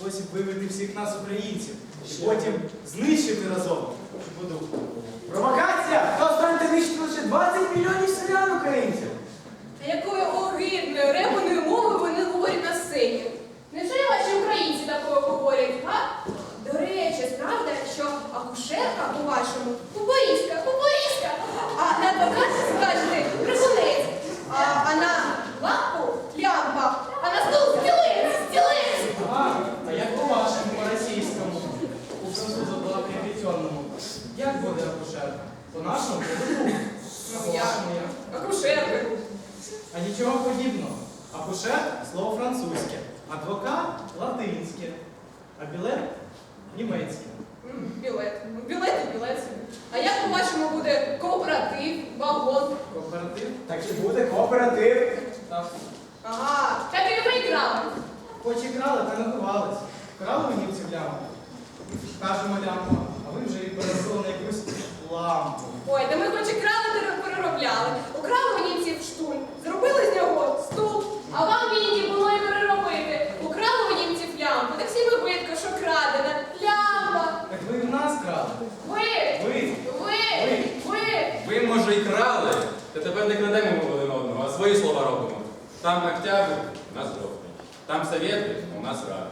спосіб вивести всіх нас, українців, і потім знищити разом. Буду. Провокація! Хто станете нищити лише 20 мільйонів селян українців? Якою огидною репаною Акушер слово французьке, адвокат латинське, а білет німецьке. Білет. Білет і білет. А як по-вашому буде кооператив, вагон? Кооператив? Так і буде кооператив. Так. Ага, так і ви крали. Хоч і крали, та не ховались. Крали у німців лямпу. Кажемо лямпу, а ви вже їх переробили на якусь лампу. Ой, та ми хоч і крали, та переробляли. Украли у німців штуль, зробили з нього стул, а вам мені було і переробити. Украли у німців лямпу, так всі вибитка, що крадена. Лямпа. Так ви в нас крали. Ви, Ви. ви, ви. Ви, може, і крали, та тепер не крадемо один одного, а свої слова робимо. Там октябрь, у нас жовтень. Там совєти, у нас рада.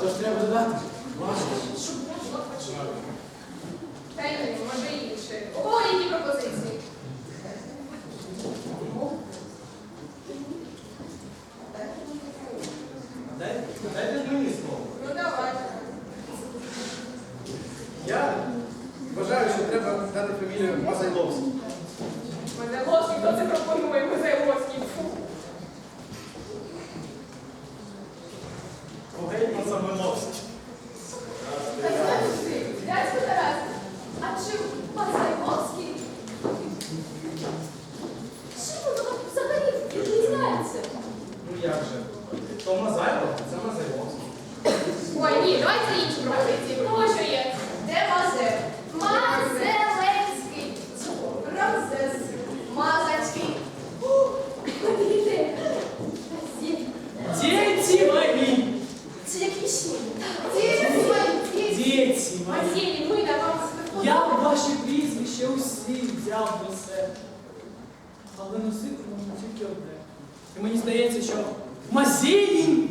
Квач, ж треба додати. Квач. Та ні, може інше. in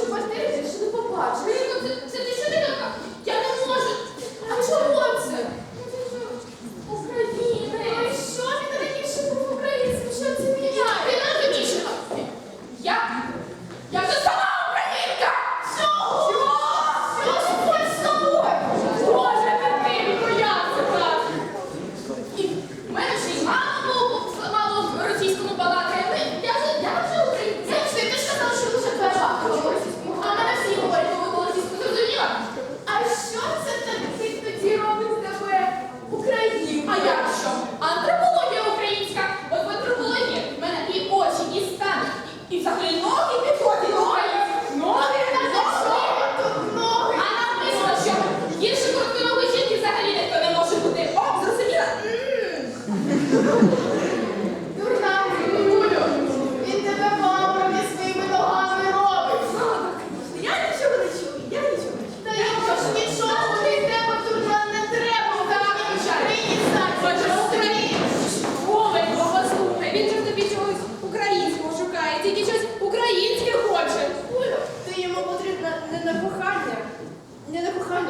Що в квартирі дівчини побачиш?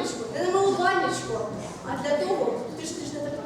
Ганечко, не на малу Ганечко. А для того, ти ж ти ж не така.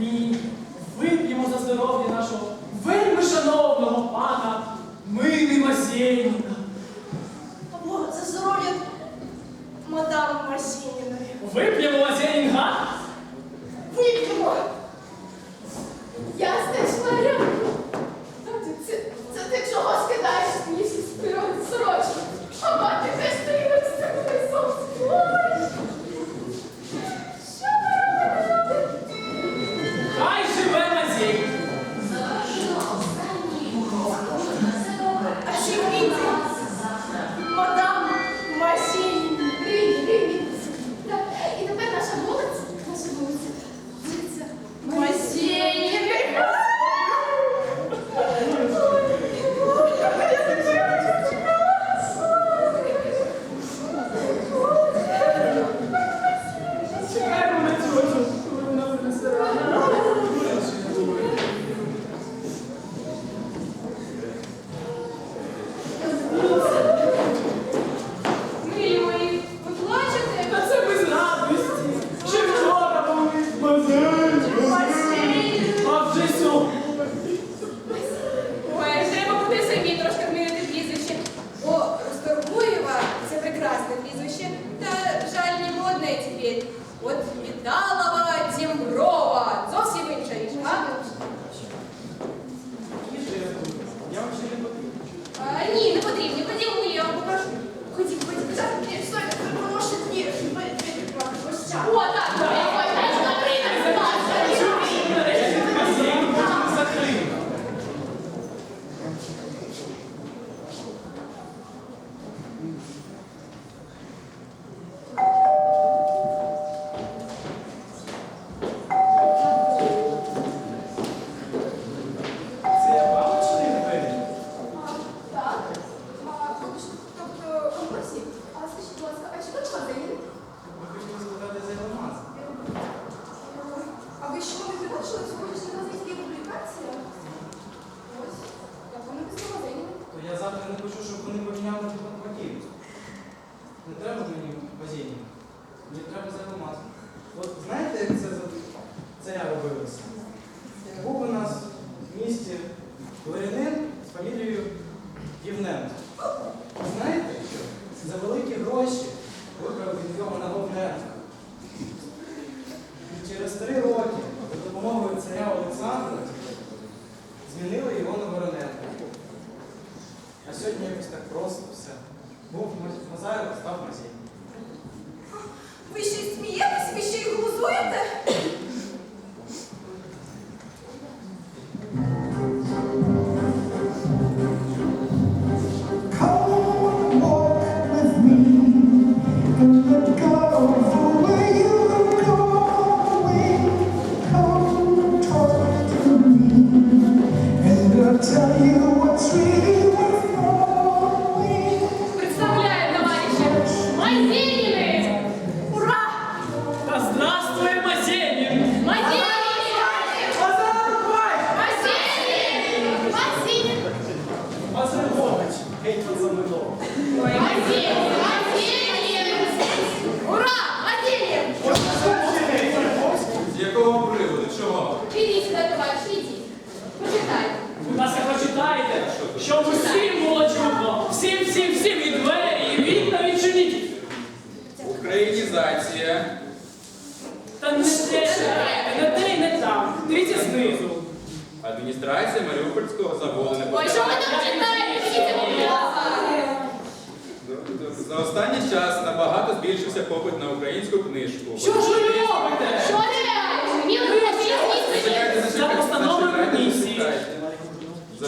你。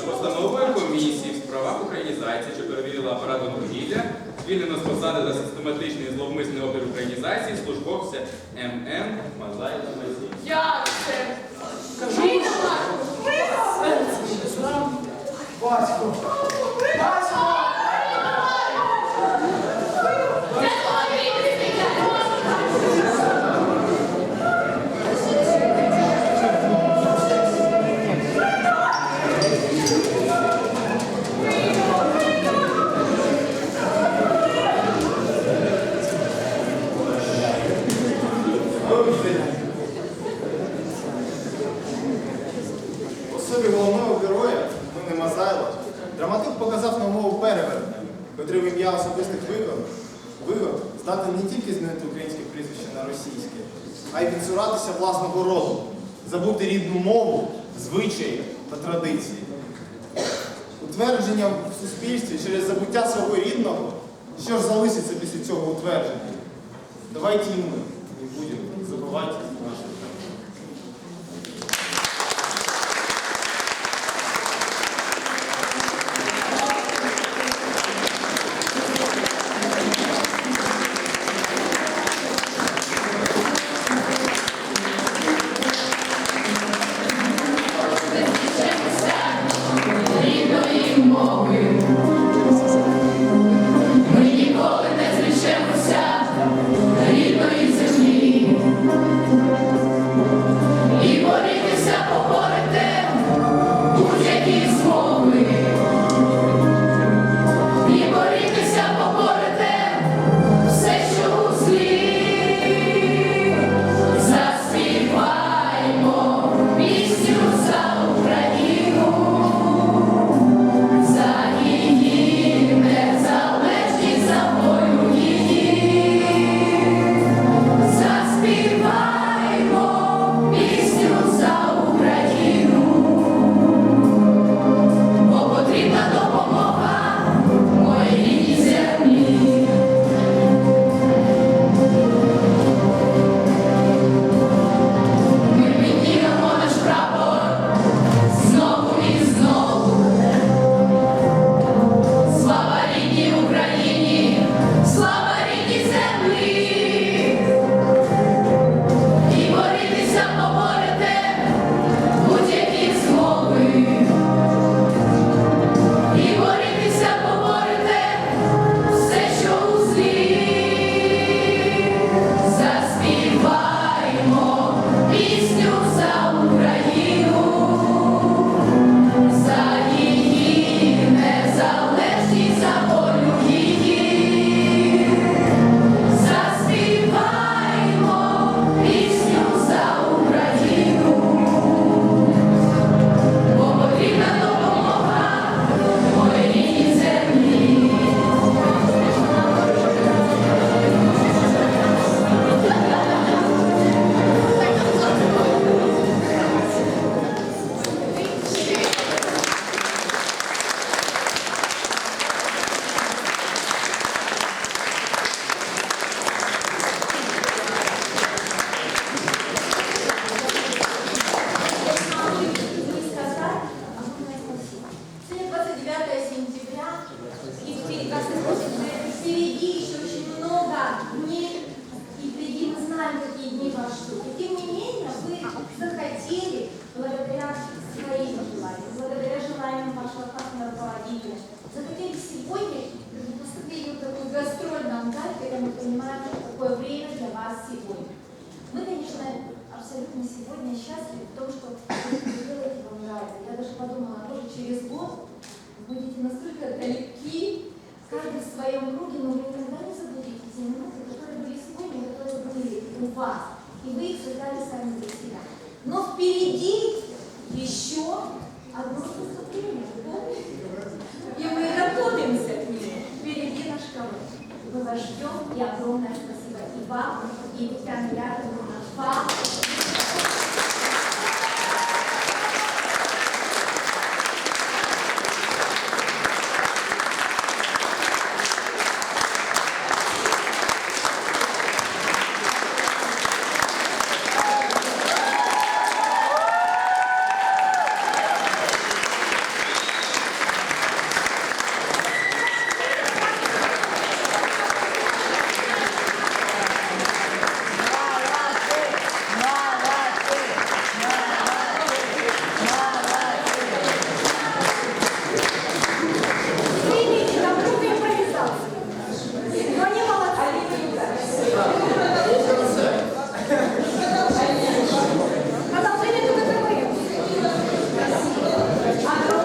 постановою комісії в правах українізації, що перевірила апарат вугілля, звільнено з посади за систематичний зловмисний опір українізації службовця ММ Мазай Мазі. Як це? Кажу, Батько! У Особі головного героя, ну, Дуни Мазайла, драматик показав на мову перевернення, котрий в ім'я особистих вигод, вигод здатен не тільки змінити українське прізвище на російське, а й відсуратися власного роду, забути рідну мову, звичаї та традиції. Утвердження в суспільстві через забуття свого рідного, що ж залишиться після цього утвердження. Давайте і ми не будемо. 20. настолько далеки, каждый в своем круге, но вы никогда не забудете те минуты, которые были сегодня, которые были у вас. И вы их создали сами для себя. Но впереди еще одно